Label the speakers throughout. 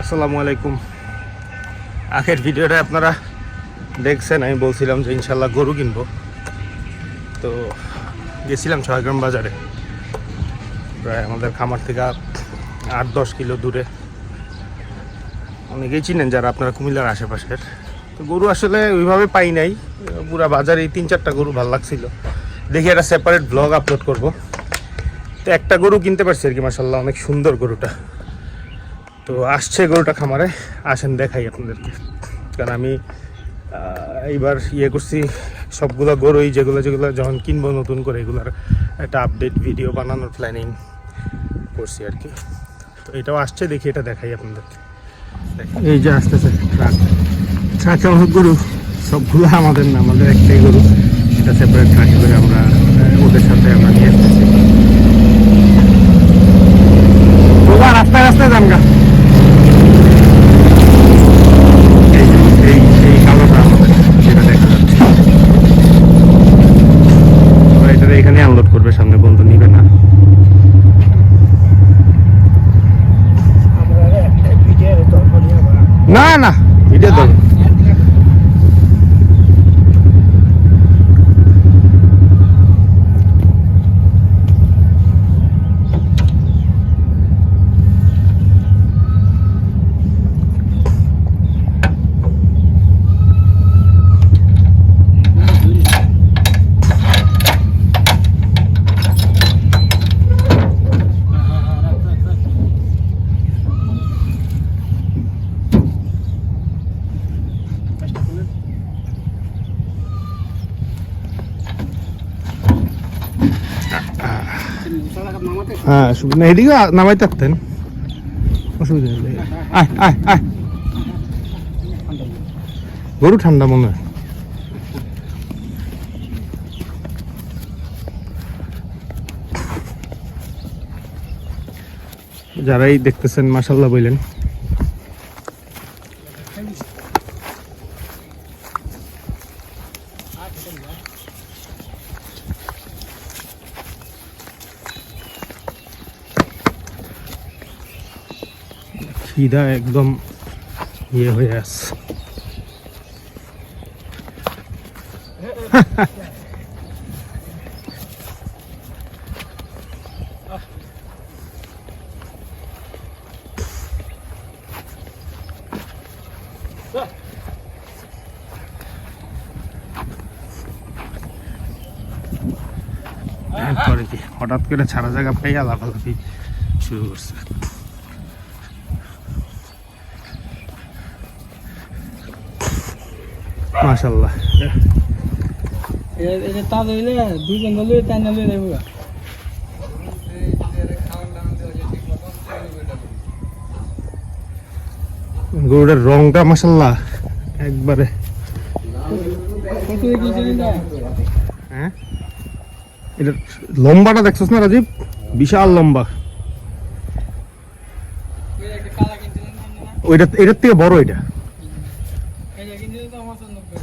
Speaker 1: আসসালামু আলাইকুম। আগের ভিডিওটা আপনারা দেখছেন, আমি বলছিলাম যে ইনশাল্লাহ গরু কিনবো। তো গেছিলাম ছয়গ্রাম বাজারে। প্রায় আমাদের খামার থেকে আট দশ কিলো দূরে। অনেকেই চিনেন যারা আপনারা কুমিল্লার আশেপাশের। তো গরু আসলে ওইভাবে পাই নাই। পুরা বাজারে তিন, চারটা গরু ভালো লাগছিল। দেখি একটা সেপারেট ব্লগ আপলোড করব। তো একটা গরু কিনতে পারছি আর কি মাসাল্লাহ অনেক সুন্দর গরুটা। তো আসছে গরুটা খামারে আসেন দেখাই আপনাদেরকে। কারণ আমি এইবার ইয়ে করছি সবগুলো গরুই যেগুলো যেগুলো যখন কিনবো নতুন করে এগুলোর একটা আপডেট ভিডিও বানানোর প্ল্যানিং করছি আর কি। তো এটাও আসছে দেখি এটা দেখাই আপনাদেরকে। এই যে আসতেছে ট্রাক ট্রাকে অনেক গরু সবগুলো আমাদের না আমাদের একটাই গরু। এটা সেপারেট ট্রাকে করে আমরা ওদের সাথে আমরা নিয়ে আসতেছি। রাস্তায় রাস্তায় যান গা এই যে, এই এই কালোটা আমাদের যেটা দেখা যাচ্ছে ওরা এটা এখানে আনলোড করবে সামনে বন্ধু নিবে না না না ভিডিও তো হ্যাঁ পারতেন অসুবিধা আয় আয় আয়। গরু ঠান্ডা মনে হয়। যারাই দেখতেছেন মাসাল্লাহ বললেন খিদা একদম ইয়ে হয়ে কি? হঠাৎ করে ছাড়া জায়গা পাইয়া লাফালাফি শুরু করছে। মাশাল্লাহ
Speaker 2: দুজন ধরলে তাই নালে দেবো
Speaker 1: গরুটার রংটা মাশাল্লাহ একবারে।
Speaker 2: না
Speaker 1: হ্যাঁ? এটা লম্বাটা দেখছস না রাজীব? বিশাল লম্বা।
Speaker 2: না না?
Speaker 1: ওইটা এটার থেকে বড় এটা
Speaker 2: কিনছিলেন তো আমার সঙ্গে নব্বই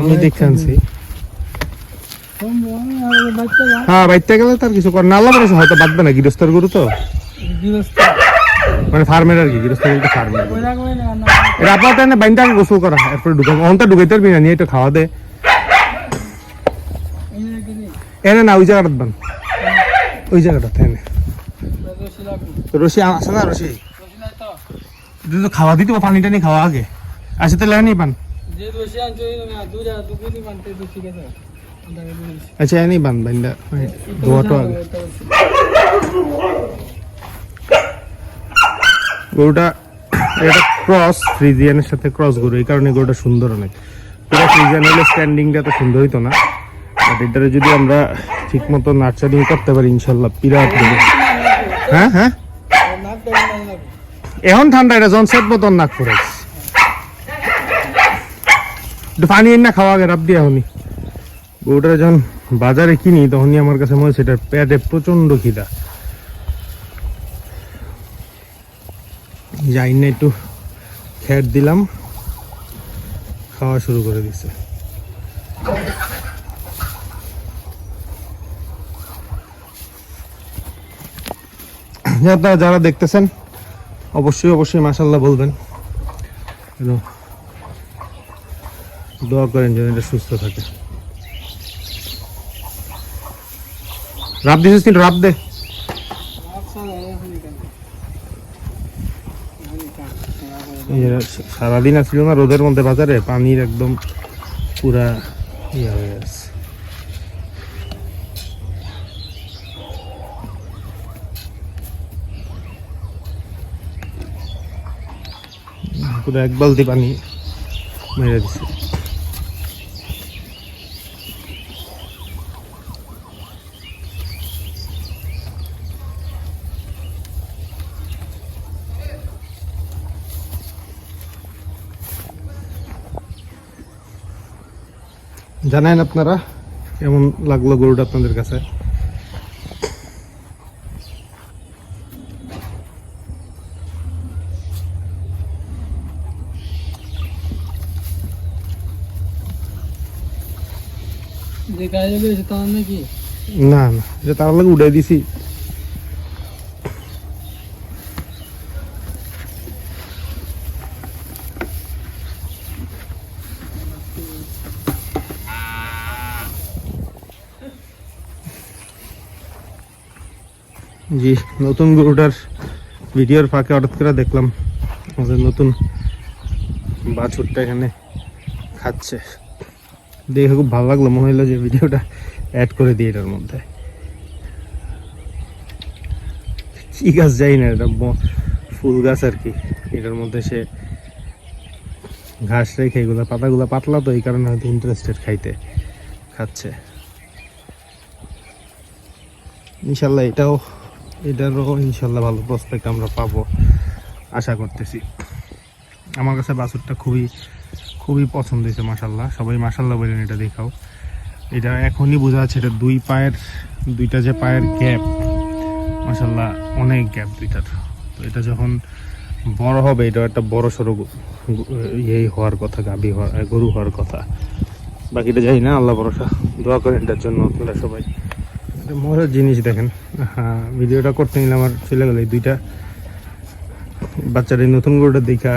Speaker 1: আমি দেখে আনছি। হ্যাঁ বাইতে গেলে তার কিছু কর পরে হয়তো বাঁধবে না গৃহস্থর গরু তো। মানে ফার্মের আর কি ফার্মের এটা আপাতত এনে বাইনটা আগে গোসল করা এরপরে ঢুকাবো অন্ত ঢুকাইতে পারবি না নিয়ে একটু খাওয়া দে। এনে না ওই জায়গাটা বান ওই জায়গাটাতে এনে। তো রশি আ- আছে না রশি তো। খাওয়া দিতে পানিটা নিয়ে খাওয়া আগে। আসে তাহলে এনে পান।
Speaker 2: যে দোষী আনছো দুটা দুপুরি মানতে তো ঠিক আছে?
Speaker 1: আচ্ছা এনে বান বাইন্দা ধোয়াটো আগে গরুটা এটা ক্রস ফ্রিজিয়ানের সাথে ক্রস গরু এই কারণে গরুটা সুন্দর অনেক। পুরো ফ্রিজিয়ান হলে স্ট্যান্ডিংটা তো সুন্দর হইতো না। বাট এটারে যদি আমরা ঠিক মতো নার্সারিং করতে পারি ইনশাল্লাহ গরু হ্যাঁ হ্যাঁ? এখন ঠান্ডা এটা জন সেট মতন নাক পড়েছে। একটু পানি এনে খাওয়া আগে, রাব দিয়ে এখনই গরুটা যখন বাজারে কিনি, তখনই আমার কাছে মনে হচ্ছে এটার পেটে প্রচণ্ড খিদা। যাই না, একটু খ্যাট দিলাম। খাওয়া শুরু করে দিচ্ছে আপনারা যারা দেখতেছেন, অবশ্যই অবশ্যই মাসাল্লাহ বলবেন। দোয়া করেন যেন এটা সুস্থ থাকে। রাব দিছিস কিন্তু, রাব দে। সারাদিন আসছিল না রোদের মধ্যে বাজারে, পানির একদম পুরা ইয়ে হয়ে গেছে। পুরো এক বালতি পানি মেরে দিছে। জানেন আপনারা কেমন লাগল গরুটা আপনাদের কাছে? না না এটা তার লাগে উড়ে দিছি। জি, নতুন গরুটার ভিডিওর ফাঁকে হঠাৎ করে দেখলাম আমাদের নতুন বাছুরটা এখানে খাচ্ছে। দেখে খুব ভালো লাগল, মনে হলো যে ভিডিওটা অ্যাড করে দিই এটার মধ্যে। কি গাছ যাই না, এটা ফুল গাছ আর কি। এটার মধ্যে সে ঘাস রেখে এগুলো, পাতাগুলো পাতলা তো, এই কারণে হয়তো ইন্টারেস্টেড খাইতে খাচ্ছে। ইনশাল্লাহ এটাও এটারও ইনশাল্লাহ ভালো প্রসপেক্ট আমরা পাবো, আশা করতেছি। আমার কাছে বাছুরটা খুবই খুবই পছন্দ হয়েছে মাসাল্লাহ সবাই মাসাল্লাহ বলেন এটা দেখাও। এটা এখনই বোঝা যাচ্ছে, এটা দুই পায়ের, দুইটা যে পায়ের গ্যাপ মাসাল্লাহ অনেক গ্যাপ দুইটার। তো এটা যখন বড় হবে এটা একটা বড় সড়ো ইয়ে হওয়ার কথা, গাভী হওয়ার, গরু হওয়ার কথা। বাকিটা যাই না, আল্লাহ ভরসা। দোয়া করেন এটার জন্য আপনারা সবাই। মজার জিনিস দেখেন। হ্যাঁ ভিডিওটা করতে নিলে আমার চলে গেল এই দুইটা। বাচ্চাটা নতুন গরুটা দেখা।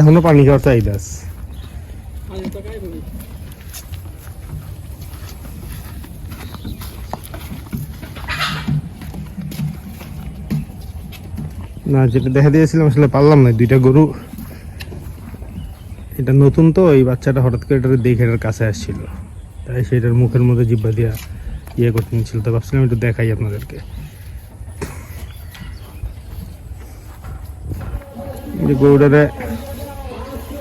Speaker 1: এখনও পানি খাওয়ার
Speaker 2: করি
Speaker 1: না, যেটা দেখা দিয়েছিলাম, আসলে পারলাম না, দুইটা গরু এটা নতুন তো, এই বাচ্চাটা হঠাৎ করে এটা দেখে এটার কাছে আসছিল। তাই সেটার মুখের মধ্যে জিব্বা দিয়া ইয়ে করতে নিচ্ছিল। তো ভাবছিলাম একটু দেখাই আপনাদেরকে। গরুটারে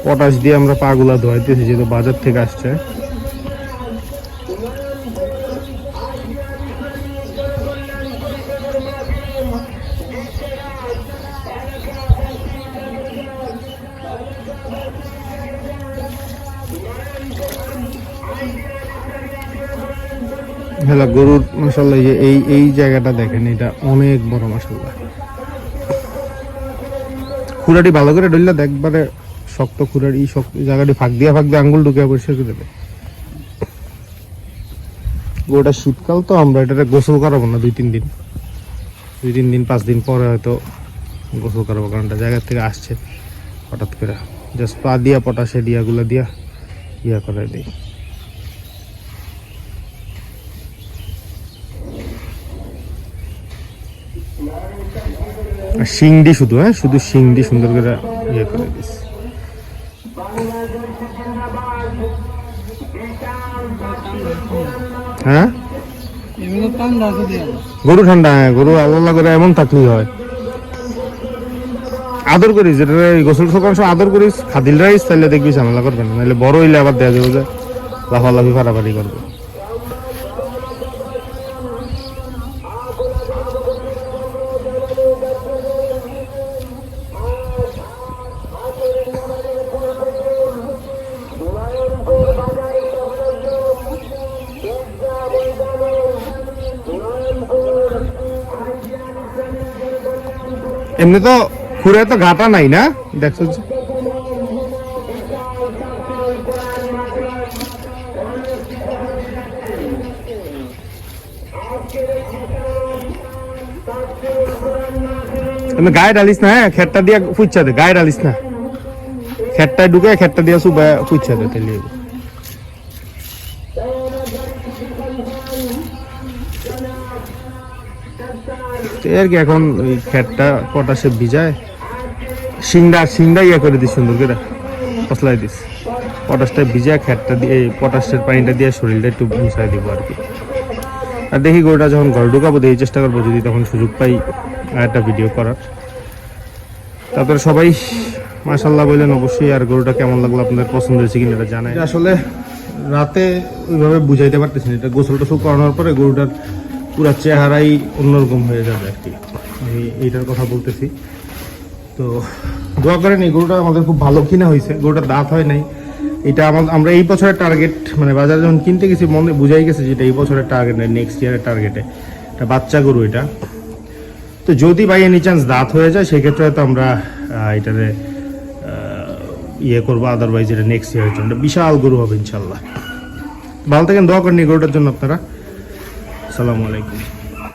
Speaker 1: পটাশ দিয়ে আমরা পাগুলা ধোয়াইতেছি, যেহেতু বাজার থেকে আসছে। হ্যালো গরুর মশাল্লা যে, এই এই জায়গাটা দেখেন, এটা অনেক বড় মশাল্লা খুঁড়াটি ভালো করে ডললে দেখবারে শক্ত খুঁড়াটি শক্ত জায়গাটি ফাঁক দিয়া, ফাঁক দিয়ে আঙ্গুল ঢুকে পরিষ্কার করে দেবে। গরুটা শীতকাল তো, আমরা এটাতে গোসল করাবো না দুই, তিন দিন। দুই, তিন দিন, পাঁচ দিন পরে হয়তো গোসল করাবো, কারণ এটা জায়গার থেকে আসছে হঠাৎ করে। জাস্ট পা দিয়া, পটাশে দিয়াগুলো দিয়া, ইয়া করে দিই। আর শিংডি শুধু হ্যাঁ? শুধু শিংডি সুন্দর করে ইয়ে করে দিস। হ্যাঁ? গরু ঠান্ডা হ্যাঁ গরু আল্লাহ করে এমন থাকলেই হয়। আদর করিস যেটা গোসল সকাল আদর করিস খাদিল রাইস তাহলে দেখবি ঝামেলা করবে না নাহলে বড় হইলে আবার দেওয়া যাবে যে লাফালাফি ফাড়াফাড়ি করবে। এমনি তো খুঁড়ে তো ঘাটা নাই না? দেখছ? এমনি গায়ে ডালিস না হ্যাঁ? খেটটা দিয়ে ফুচ্ছা দে, গায়ে ডালিস না। খেটটায় ঢুকে খেটটা দিয়ে সুবা ফুচ্ছা দে তাহলে আর কি এখন ওই খেটটা পটাশে ভিজায়? শিংডা শিংডা ইয়ে করে দিস সুন্দর করে। পশলাই দিস পটাশটা ভিজায় খেটটা দিয়ে, এই পটাশের পানিটা দিয়ে শরীরটা একটু মুছাই দিব আর কি। আর দেখি গরুটা যখন ঘর ঢুকাবো, দেখি চেষ্টা করব যদি তখন সুযোগ পাই একটা ভিডিও করার। তারপরে সবাই মাশাল্লাহ বললেন অবশ্যই আর গরুটা কেমন লাগল, আপনাদের পছন্দ হয়েছে কিনা এটা জানাই। আসলে রাতে ওইভাবে বুঝাইতে পারতেছি না। এটা গোসল টোসল করানোর পরে গরুটার পুরো চেহারাই অন্যরকম হয়ে যাবে আর কি। আমি এইটার কথা বলতেছি। তো দোয়া করেন, এই গরুটা আমাদের খুব ভালো কিনা হয়েছে। গরুটার দাঁত হয় নাই। এটা আমাদের আমরা এই বছরের টার্গেট মানে বাজারে যখন কিনতে গেছি, মনে বুঝাই গেছে যে এটা এই বছরের টার্গেট নেই নেক্সট ইয়ারের টার্গেটে এটা বাচ্চা গরু এটা। তো যদি বাই এনি চান্স দাঁত হয়ে যায়, সেক্ষেত্রে হয়তো আমরা এটারে ইয়ে করব। আদারওয়াইজ এটা নেক্সট ইয়ারের জন্য বিশাল গরু হবে, ইনশাল্লাহ। ভালো থাকেন, দোয়া করেন গরুটার জন্য আপনারা। আসসালামু আলাইকুম।